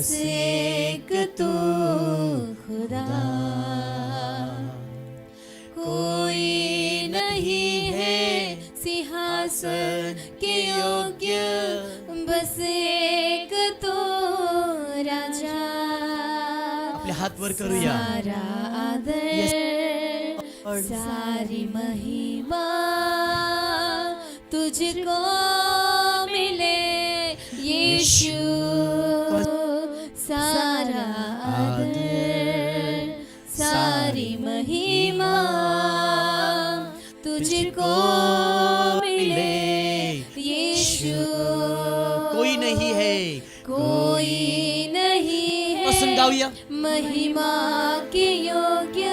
बस एक तू खुदा। कोई नहीं है सिंहासन के योग्य बस एक तो राजा। आपले हात वर करूया। सारा आदर सारी महिमा तुझको मिले। यीशु। आदर सारी महिमा तुझको मिले। यीशु कोई नहीं है। कोई नहीं है। महिमा के योग्य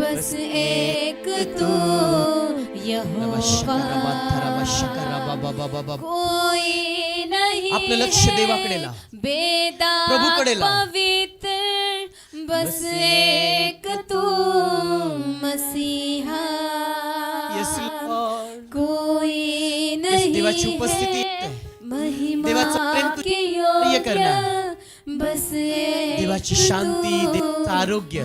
बस एक तू यहोवा। कोई नहीं आपलं लक्ष देवाकडे लाव. बेदा. पवित्र बस एक तू मसीहा. कोई नहीं देवाची उपस्थिती. महिमा देवाचं. बस देवाची शांती देवाचं आरोग्य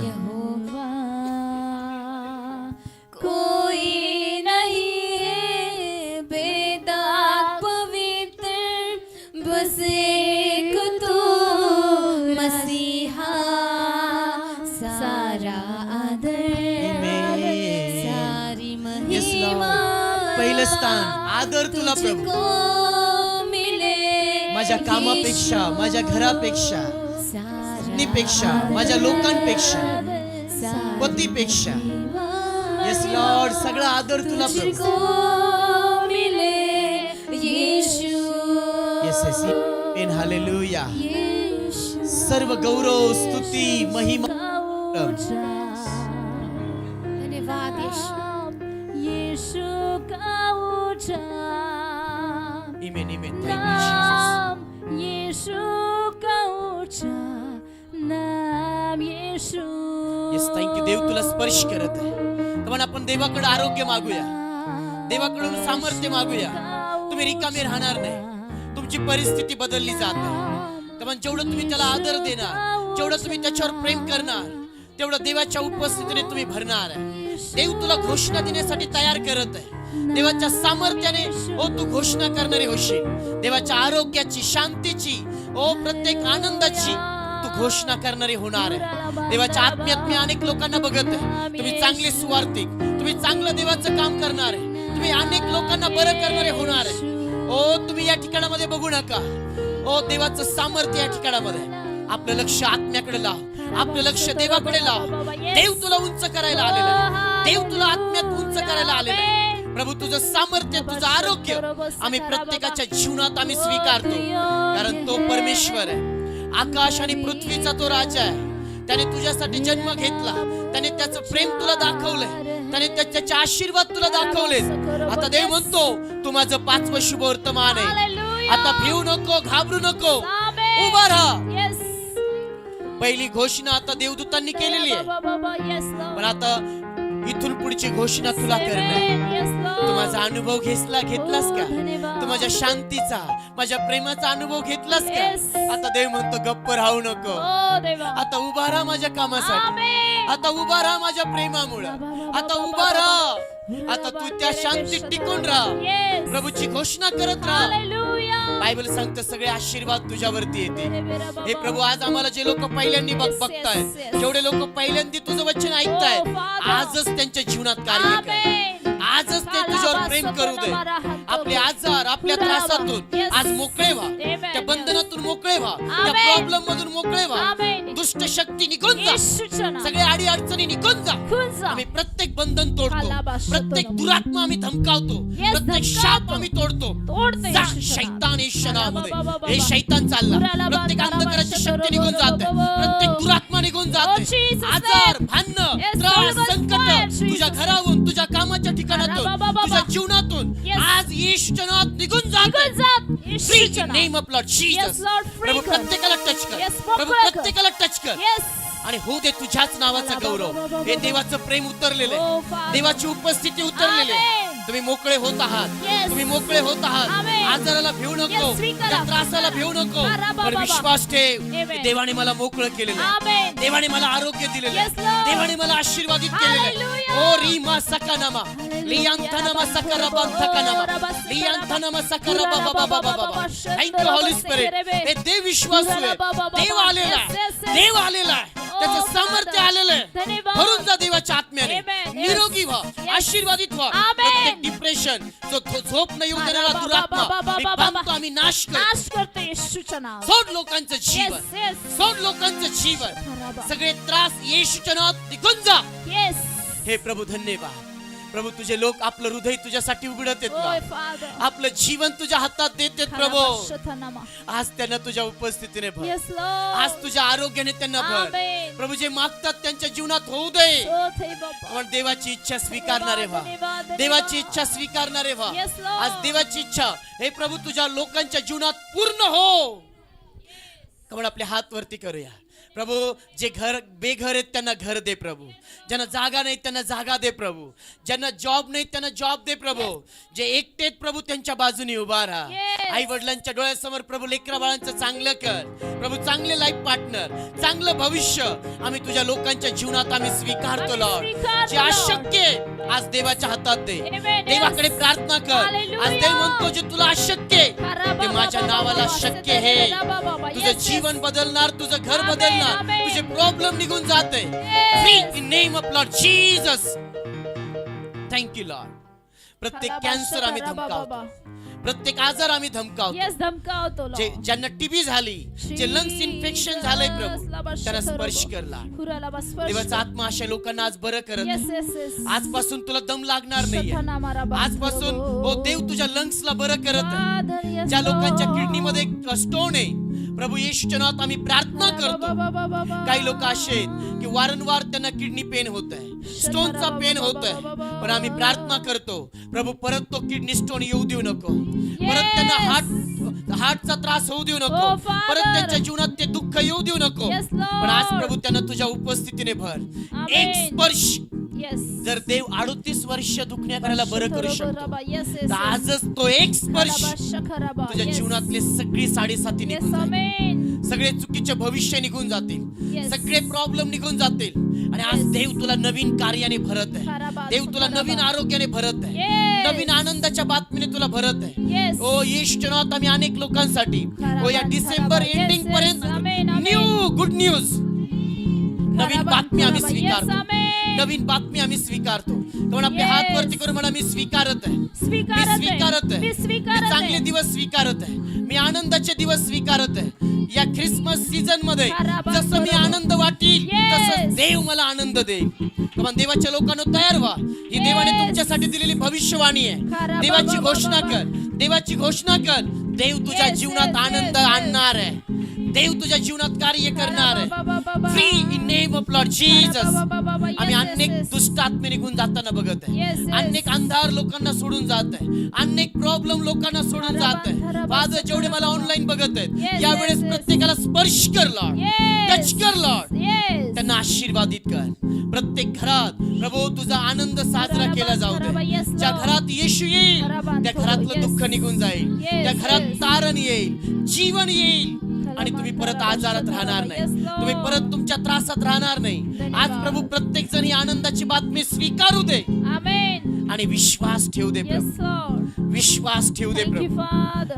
महिमा पहिलं स्थान. आदर तुला प्रभू. माझ्या कामापेक्षा माझ्या घरापेक्षा पत्नीपेक्षा माझ्या लोकांपेक्षा पतीपेक्षा. येस लॉर्ड सगळा आदर तुला प्रभू. येस येस हालेलुया सर्व गौरव स्तुती महिमा. नाम यीशु का ऊंचा नाम यीशु येस थँक्यू देव तुला स्पर्श करत आहे. कमान आपण देवाकडे आरोग्य मागूया. देवाकडून सामर्थ्य मागूया. तुम्ही रिकामे राहणार नाही. तुमची परिस्थिती बदलली जात आहे. कमान जेवढं तुम्ही त्याला आदर देणार जेवढं तुम्ही त्याच्यावर प्रेम करणार तेवढं देवाच्या उपस्थितीने तुम्ही भरणार आहे. देव तुला घोषणा देण्यासाठी तयार करत आहे. देवाच्या सामर्थ्याने ओ तू घोषणा करणारी होशील. देवाच्या आरोग्याची शांतीची ओ प्रत्येक आनंदाची तू घोषणा करणारी होणार आहे. देवाच्या आत्म्यात मी अनेक लोकांना बघत आहे. तुम्ही चांगले सुवार्थिक तुम्ही चांगलं देवाचं काम करणार आहे. तुम्ही अनेक लोकांना बरं करणारे होणार आहे. ओ तुम्ही या ठिकाणामध्ये बघू नका. ओ देवाचं सामर्थ्य या ठिकाणामध्ये आपलं लक्ष आत्म्याकडे लाव. आपलं लक्ष देवाकडे लाव. देव तुला उंच करायला आलेला देव तुला आत्म्यात उंच करायला आलेला आहे. प्रभू तुझं सामर्थ्य तुझं आरोग्य आम्ही प्रत्येकाच्या जीवनात आम्ही स्वीकारतो. कारण तो परमेश्वर आहे. आकाश आणि पृथ्वीचा तो राजा आहे. त्याने तुझ्यासाठी जन्म घेतला. त्याने त्याचं प्रेम तुला दाखवलंय. त्याने त्या- त्याचे आशीर्वाद तुला दाखवले आता देव म्हणतो तू माझं पाचवं शुभ वर्तमान आहे. आता भिवू नको घाबरू नको. उभा राहा. पहिली घोषणा आता देवदूतांनी केलेली आहे. पण आता इथून पुढची घोषणा तुला करणं. तू माझा अनुभव घेतला घेतलास का धन्यवाद. तू माझ्या शांतीचा माझ्या प्रेमाचा अनुभव घेतलास. का आता देव म्हणतो गप्प राहू नको Oh. आता उभा राहा माझ्या कामासाठी. आता उभा राहा माझ्या प्रेमामुळं आता उभा राहा आता तू त्या शांतीत टिकून राहा. प्रभूची घोषणा करत राहा. बायबल सांगतं सगळे आशीर्वाद तुझ्यावरती येते हे प्रभू आज आम्हाला जे लोक पहिल्यांदा बघ बघतायत. जेवढे लोक पहिल्यांदा तुझं वचन ऐकतायत Oh, Father. आजच त्यांच्या जीवनात कार्य कर. आजच ते तुझ्यावर प्रेम करू दे आपले आजार आपल्या त्रासातून आज मोकळे व्हा त्या बंधनातून मोकळे व्हा त्या. प्रॉब्लेम मधून मोकळे व्हा. दुष्ट शक्ती निघून जा. सगळे आडी अडचणी निघून जा. आम्ही प्रत्येक बंधन तोडतो प्रत्येक. दुरात्मा आम्ही धमकावतो प्रत्येक. शाप आम्ही तोडतो तोडतो जा नावामध्ये बाबा, हे. शैतान चालला प्रत्येक अंधकाराची शक्ती निघून जाते. प्रत्येक दुरात्मा निघून जाते आजार Yes, त्रास संकट. तुझ्या घरातून तुझ्या कामाच्या ठिकाणातून. तुझ्या जीवनातून. आज येशूच्या नावात निघून जाते. नेम ऑफ लॉर्ड जीसस प्रभू. प्रत्येकाला टच कर प्रभू. प्रत्येकाला टच कर. आणि होऊ दे तुझ्याच नावाचा गौरव. हे देवाचं प्रेम उतरलेलं आहे. देवाची उपस्थिती उतरलेली आहे. तुम्ही मोकळे होत आहात. तुम्ही मोकळे होत आहात. आजाराला भिवू नको. त्रासाला भिवू नको. पण. विश्वास ठेव. देवाने मला मोकळं केलेलं. देवाने मला आरोग्य दिलेलं. देवाने मला आशीर्वादित केलेलं. ओ रीमा सकानामा लियांथानामा सकाराबा थकानामा लियांथानामा सकाराबा बाबा बाबा हॉली स्पिरिट हे देव विश्वास आहे. देव आलेला आहे. देव आलेला आहे. त्याचं सामर्थ्य आलेलं आहे. भरून जा देवाच्या आत्म्याने. निरोगी व्हा. आशीर्वादित व्हा. प्रत्येक डिप्रेशन जो झोप न येऊ देणारा दुरात्मा मी. बांधतो आम्ही नाश करतो. सोड लोकांचं जीवन. सोड लोकांचं जीवन. सगळे त्रास येशूच्या नावात निघून जा. हे प्रभू धन्यवाद प्रभू तुझे लोक आपलं हृदय तुझ्यासाठी उघडत फादर. आपलं जीवन तुझ्या हातात देत आहेत प्रभू. आज त्यांना तुझ्या उपस्थितीने भर. आज तुझ्या आरोग्याने त्यांना भर. प्रभू जे मागतात त्यांच्या जीवनात होऊ दे. बाबा. आपण देवाची इच्छा स्वीकारणारे व्हा. देवाची इच्छा स्वीकारणारे व्हा. आज देवाची इच्छा. हे प्रभू तुझ्या लोकांच्या जीवनात पूर्ण हो. आपण आपले हात वरती करूया. प्रभू जे घर बेघर आहेत त्यांना घर दे प्रभू ज्यांना जागा नाही त्यांना जागा दे प्रभू ज्यांना जॉब नाही त्यांना जॉब दे प्रभू जे एकटे आहेत प्रभू त्यांच्या बाजूने उभा राहा. आई वडिलांच्या डोळ्यासमोर प्रभू लेकरा बाळांचं चांगलं कर प्रभू चांगले लाईफ पार्टनर चांगलं भविष्य आम्ही तुझ्या लोकांच्या जीवनात आम्ही स्वीकारतो लॉर्ड जे. अशक्य आज देवाच्या हातात दे. देवाकडे प्रार्थना कर. आज देव म्हणतो जे तुला अशक्य ते माझ्या नावाला शक्य बाबा. तुझं. जीवन बदलणार तुझं घर Amen, बदलणार. तुझे प्रॉब्लेम निघून जाते Yes. Free in name of lord Jesus thank you lord प्रत्येक कॅन्सर आम्ही धमकावतो. प्रत्येक आजार आम्ही धमकावतो. ज्यांना टीबी झाली जे लंग्स इन्फेक्शन झालंय प्रभू त्यांना स्पर्श. करला देवाचा आत्मा अशा लोकांना आज बरं करत आजपासून तुला दम लागणार बा. आजपासून हो देव तुझ्या लंग्सला बरं करत ज्या लोकांच्या. किडनी मध्ये स्टोन आहे प्रभू येशूच्या नावात आम्ही प्रार्थना करतो. काही लोक असे आहेत की वारंवार त्यांना किडनी पेन होत आहे स्टोनचा पेन होत आहे पण आम्ही प्रार्थना करतो प्रभू परत तो किडनी स्टोन येऊ देऊ नको. परत त्यांना हार्ट हार्टचा त्रास होऊ देऊ नको. Oh. परत त्यांच्या जीवनात ते दुःख येऊ देऊ नको. पण आज प्रभू त्यांना तुझ्या उपस्थितीने भर. एक स्पर्श. जर देव अडोतीस वर्ष दुखण्या करायला बरं करू शकतो आजच तो एक स्पर्श. तुझ्या जीवनातले सगळी साडेसाती निघून सगळे चुकीचे भविष्य निघून जातील. सगळे प्रॉब्लेम निघून जातील आणि आज. देव तुला नवीन कार्याने भरत आहे देव तुला. नवीन आरोग्याने भरत आहे. नवीन आनंदाच्या बातमीने तुला भरत आहे ओ येशच्या नावात आम्ही अनेक लोकांसाठी ओ या डिसेंबर एंडिंग. पर्यंत. न्यू गुड न्यूज नवीन बातमी आम्ही स्वीकारतो. नवीन बातमी आम्ही स्वीकारतो म्हणून आपले. हात वरती करून म्हणा मी स्वीकारत आहे मी स्वीकारत आहे. मी चांगले. दिवस स्वीकारत आहे मी आनंदाचे दिवस स्वीकारत आहे या ख्रिसमस सीझनमध्ये जसं मी. आनंद वाटील. तसं देव मला आनंद देईल देवाच्या लोकांना तयार व्हा ही देवाने. तुमच्यासाठी दिलेली भविष्यवाणी आहे देवाची घोषणा. कर देवाची घोषणा कर देव तुझ्या जीवनात आनंद. आणणार आहे देव तुझ्या जीवनात कार्य करणार आहे. Free in name of lord Jesus. Yes, आम्ही अनेक. दुष्ट आत्मे निघून जाताना बघत आहे. अनेक अंधार लोकांना सोडून जात आहे अनेक प्रॉब्लेम लोकांना सोडून जात आहे माझं जेवढे मला ऑनलाईन बघत आहेत यावेळेस. प्रत्येकाला स्पर्श कर लॉर्ड. टच कर लॉर्ड. त्यांना आशीर्वादित कर प्रत्येक घरात प्रभू तुझा आनंद साजरा केला जाऊ. दे ज्या. घरात येशू येईल त्या. घरातलं Yes. दुःख निघून जाईल त्या घरात. तारण येईल जीवन येईल आणि तुम्ही परत आजारात. राहणार नाही. तुम्ही परत तुमच्या त्रासात राहणार नाही आज. प्रभू प्रत्येक जण ही आनंदाची बातमी स्वीकारू दे. आणि विश्वास ठेवू दे प्रभू. विश्वास ठेवू दे प्रभू.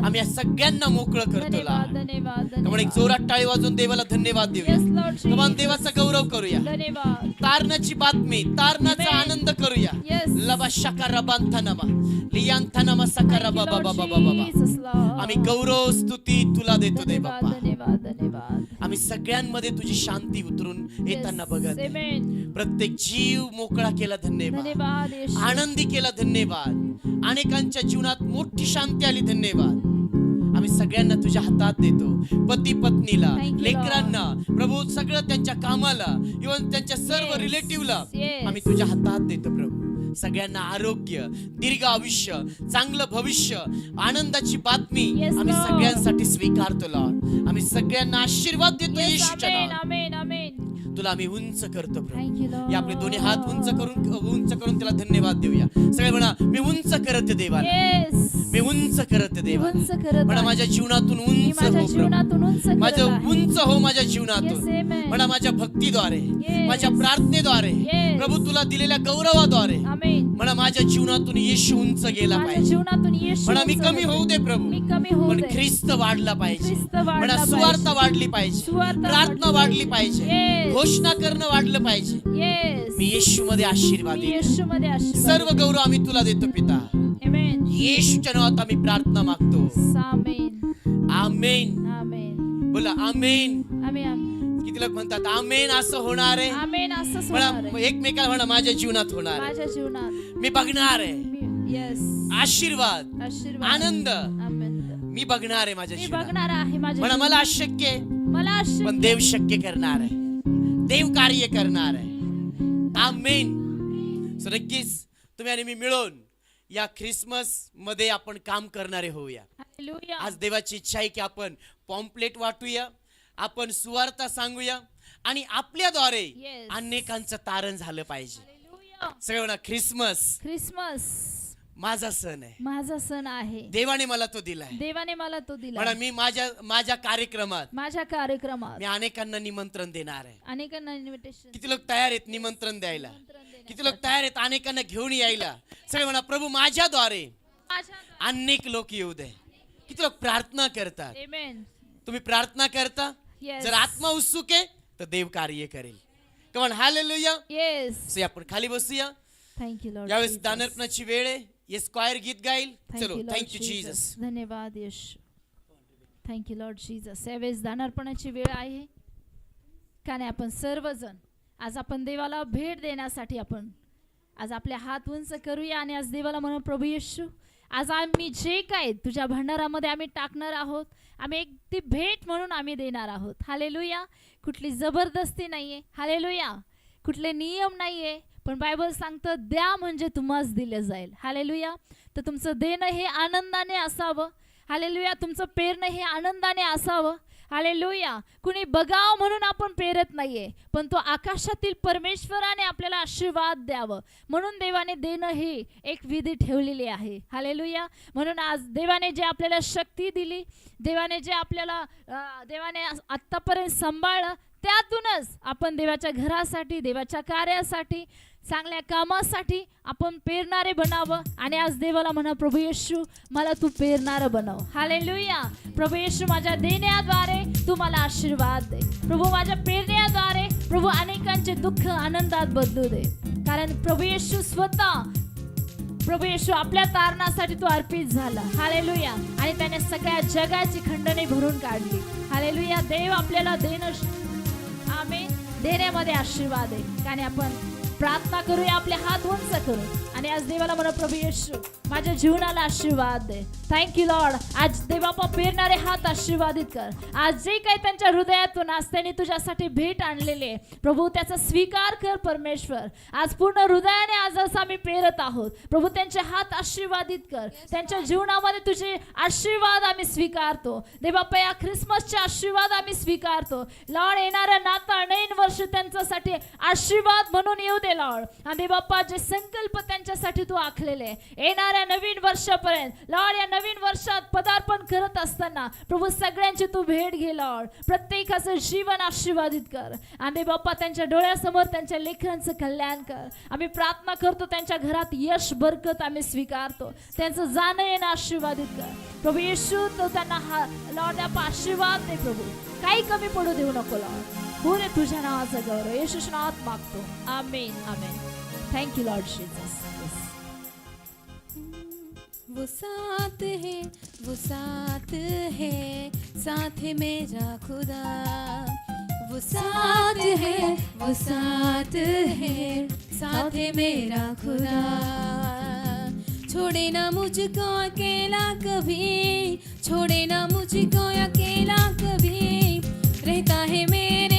आम्ही या सगळ्यांना मोकळं करतो त्यामुळे. जोरात टाळी वाजून देवाला धन्यवाद देऊया. देवाचा गौरव करूया धन्यवाद तारणाची बातमी तारणाचा. आनंद करूया. लबा शकारा बांथानामा लियांथानामा सकारा बाबा बाबा बाबा. आम्ही गौरव स्तुती तुला देतो दे धन्यवाद आम्ही सगळ्यांमध्ये तुझी शांती उतरून येताना. बघत. प्रत्येक जीव मोकळा केला धन्यवाद. आनंदी केला धन्यवाद अनेकांच्या जीवनात मोठी शांती आली धन्यवाद आम्ही सगळ्यांना तुझ्या हातात देतो पती पत्नीला लेकरांना प्रभू सगळं त्यांच्या कामाला इव्हन त्यांच्या सर्व. रिलेटिव्हला. आम्ही तुझ्या हातात देतो प्रभू सगळ्यांना आरोग्य दीर्घ आयुष्य चांगलं भविष्य आनंदाची बातमी Yes, आम्ही. सगळ्यांसाठी स्वीकारतो लॉर्ड आम्ही सगळ्यांना आशीर्वाद देतो येशूच्या तुला आम्ही उंच करतो प्रभू. आपले दोन्ही हात उंच करून उंच करून त्याला धन्यवाद देऊया. सगळे म्हणा मी उंच करत देवाला. येस मी उंच करत देवाला. करत म्हणा. माझ्या जीवनातून उंच हो उंच माझं हो माझ्या जीवनातून. म्हणा माझ्या भक्तीद्वारे. माझ्या प्रार्थनेद्वारे. प्रभू तुला दिलेल्या गौरवाद्वारे म्हणा माझ्या जीवनातून येशू उंच गेला पाहिजे. जीवनातून येशू म्हणा मी कमी. होऊ दे प्रभू मी कमी होऊ पण. ख्रिस्त वाढला पाहिजे. म्हणा पाहिजे. सुवार्थ वाढली पाहिजे. प्रार्थना वाढली पाहिजे. घोषणा करणं वाढलं पाहिजे. मी येशू मध्ये आशीर्वाद. येशू मध्ये सर्व गौरव आम्ही तुला देतो पिता. आमेन येशूच्या नावात आम्ही प्रार्थना मागतो. आमेन आमेन आमेन बोला आमेन आम्ही आम- किती लोक म्हणतात आमेन असं होणार आहे. आमेन असंच होणार म्हणा आहे. एकमेकाला म्हणा माझ्या जीवनात होणार आहे. माझ्या जीवनात. मी बघणार आहे. येस आशीर्वाद. आशीर्वाद. आनंद. आनंद. मी बघणार आहे माझ्या मी जीवनात. बघणार आहे म्हणा. मला अशक्य आहे. मला आशीर्वाद पण देव शक्य करणार आहे. देव कार्य करणार आहे. आमेन. So नक्कीच तुम्ही आणि मी मिळून या ख्रिसमसमध्ये आपण काम करणारे होऊया. आज देवाची इच्छा आहे की आपण पॉम्पलेट वाटूया. आपण सुवार्ता सांगूया. आणि आपल्याद्वारे Yes. अनेकांचं तारण झालं पाहिजे. सगळे म्हणा ख्रिसमस. ख्रिसमस. माझा सण आहे. माझा सण आहे. देवाने मला तो दिलाय. देवाने मला तो दिला म्हणा मी माझ्या माझ्या कार्यक्रमात माझ्या कार्यक्रमात मी अनेकांना निमंत्रण देणार आहे. अनेकांना इन्व्हिटेशन किती लोक तयार आहेत निमंत्रण द्यायला? किती लोक तयार आहेत अनेकांना घेऊन यायला? सगळे म्हणा प्रभू माझ्याद्वारे. अनेक लोक येऊ दे. किती लोक प्रार्थना करतात. Amen. तुम्ही प्रार्थना करता? Yes. जर आत्मा उत्सुक आहे तर देव कार्य करेल. कमन हालेलुया Yes. सो आपण खाली बसूया. Thank you, Lord यावेळेस Jesus. दानर्पणाची वेळ आहे. ये स्क्वायर गीत गाईल. Thank चलो you, Lord thank you Jesus. Jesus धन्यवाद यश. थँक्यू लॉर्ड जीजस यावेळेस दानार्पणाची वेळ आहे. का नाही आपण सर्वजण आज आपण देवाला भेट देण्यासाठी आपण आज आपले हात उंच करूया आणि आज देवाला म्हणून प्रभू येशू आज आम्ही जे काय तुझ्या भंडारामध्ये आम्ही टाकणार आहोत आम्ही एक ती भेट म्हणून आम्ही देणार आहोत. हालेलुया. कुठली जबरदस्ती नाहीये. हालेलुया. कुठले नियम नाहीये. पण बायबल सांगतं द्या म्हणजे तुम्हाच दिलं जाईल. हालेलुया. तर तुमचं देणं हे आनंदाने असावं. हालेलुया. तुमचं पेरणं हे आनंदाने असावं. हालेलुया. कुणी बघाव म्हणून आपण पेरत नाहीये पण तो आकाशातील परमेश्वराने आपल्याला आशीर्वाद द्यावं. म्हणून देवाने देणं ही एक विधी ठेवलेली आहे. हालेलुया. म्हणून आज देवाने जे आपल्याला शक्ती दिली देवाने जे आपल्याला देवाने आत्तापर्यंत सांभाळलं त्यातूनच आपण देवाच्या घरासाठी देवाच्या कार्यासाठी चांगल्या कामासाठी आपण पेरणारे बनावं. आणि आज देवाला म्हणा प्रभू येशू मला तू पेरणारं बनव. हालेलुया प्रभू येशू माझ्या देण्याद्वारे तू मला आशीर्वाद दे. प्रभू माझ्या पेरण्याद्वारे प्रभू अनेकांचे दुःख आनंदात बदलू दे. कारण प्रभू येशू स्वतः प्रभू येशू आपल्या तारणासाठी तो अर्पित झाला. हालेलुया आणि त्याने सगळ्या जगाची खंडणी भरून काढली. हालेलुया देव आपल्याला देणं आम्ही देण्यामध्ये आशीर्वाद आहे कारण आपण प्रार्थना करूया आपले हात उंच करू. आणि आज देवाला म्हणा प्रभू येशू माझ्या जीवनाला आशीर्वाद दे. थँक्यू लॉर्ड आज देवापा पेरणारे हात आशीर्वादित कर. आज जे काही त्यांच्या हृदयातून आज त्यांनी तुझ्यासाठी भेट आणलेली प्रभू त्याचा स्वीकार कर परमेश्वर. आज पूर्ण हृदयाने आज असं आम्ही पेरत आहोत. प्रभू त्यांचे हात आशीर्वादित कर. त्यांच्या जीवनामध्ये तुझे आशीर्वाद आम्ही स्वीकारतो. देवाप्पा या ख्रिसमसचे आशीर्वाद आम्ही स्वीकारतो. लॉर्ड येणाऱ्या नाताळ नवीन वर्ष त्यांच्यासाठी आशीर्वाद म्हणून येऊ दे लॉर्ड आणि देवाप्पा जे संकल्प त्यांच्यासाठी तू आखलेले येणाऱ्या नवीन वर्षापर्यंत लॉर्ड या नवीन वर्षात पदार्पण करत असताना प्रभू सगळ्यांची तू भेट घे लॉर्ड प्रत्येकाचं जीवन आशीर्वादित कर. आम्ही बाप्पा त्यांच्या डोळ्यासमोर त्यांच्या लेकरांचं कल्याण कर. आम्ही प्रार्थना करतो त्यांच्या घरात यश बरकत आम्ही स्वीकारतो. त्यांचं जाणं येणं आशीर्वादित कर. प्रभू येशू तो त्यांना हा लॉर्ड आपा आशीर्वाद दे प्रभू. काही कमी पडू देऊ नको लॉर्ड पुरे तुझ्या नावाचा गौरव. येशूच्या नावात मागतो. Amen amen. Thank you lord Jesus वो साथ है, वो साथ है साथ है मेरा खुदा। वो साथ है, वो साथ है साथ है मेरा खुदा। छोड़े ना मुझको अकेला कभी, छोड़े ना मुझको अकेला कभी। रहता है मेरे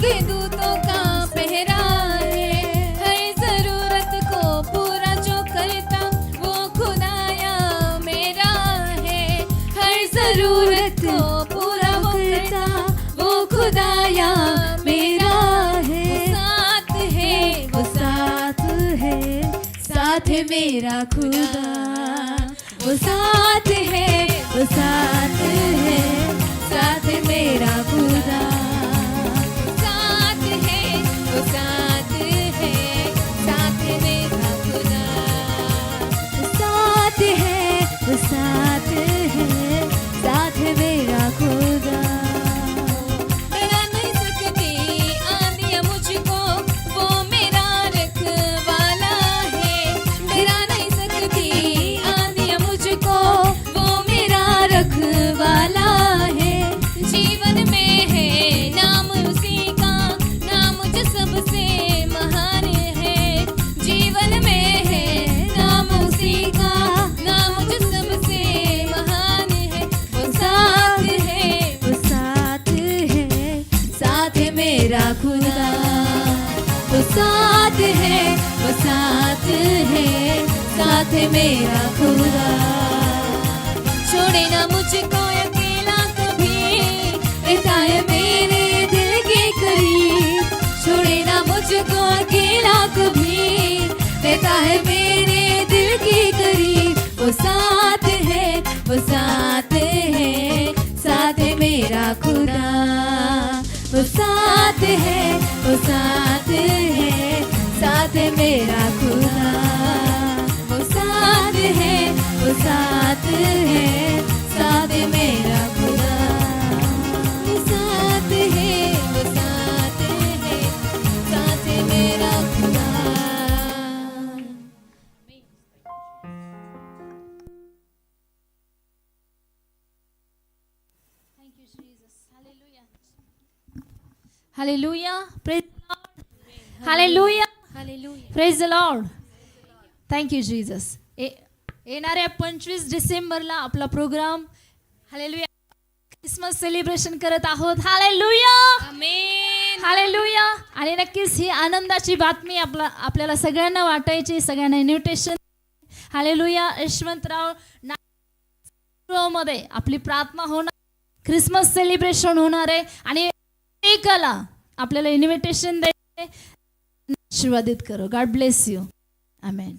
के दूतों का पहरा है हर जरूरत को पूरा जो करता वो खुदाया मेरा है। हर जरूरत को पूरा वो करता वो खुदाया मेरा है। साथ है वो साथ है साथ है मेरा खुदा। वो साथ है वो साथ है साथ है मेरा खुदा, वो साथ है, वो साथ है, साथ मेरा खुदा। छोड़े ना मुझको अकेला कभी रहता है मेरे दिल के करीब। छोड़े ना मुझको अकेला कभी रहता है मेरे साथ है, वो साथ है, साथ मेरा खुदा। वो साथ है, वो साथ है, साथ मेरा Hallelujah. Praise the Lord. Hallelujah. Hallelujah praise the lord thank you Jesus येणाऱ्या पंचवीस डिसेंबरला आपला प्रोग्राम हालेलुया क्रिसमस सेलिब्रेशन करत आहोत. हालेलुया आमेन हालेलुया आणि नक्कीच ही आनंदाची बातमी आपला आपल्याला सगळ्यांना वाटायची सगळ्यांना इन्व्हिटेशन हालेलुया यशवंतराव ना- मध्ये आपली प्रार्थना होणार. क्रिसमस सेलिब्रेशन होणार आहे. आणि एकाला. आपल्याला इन्व्हिटेशन द्यायचे आशीर्वादित करू. God bless you amen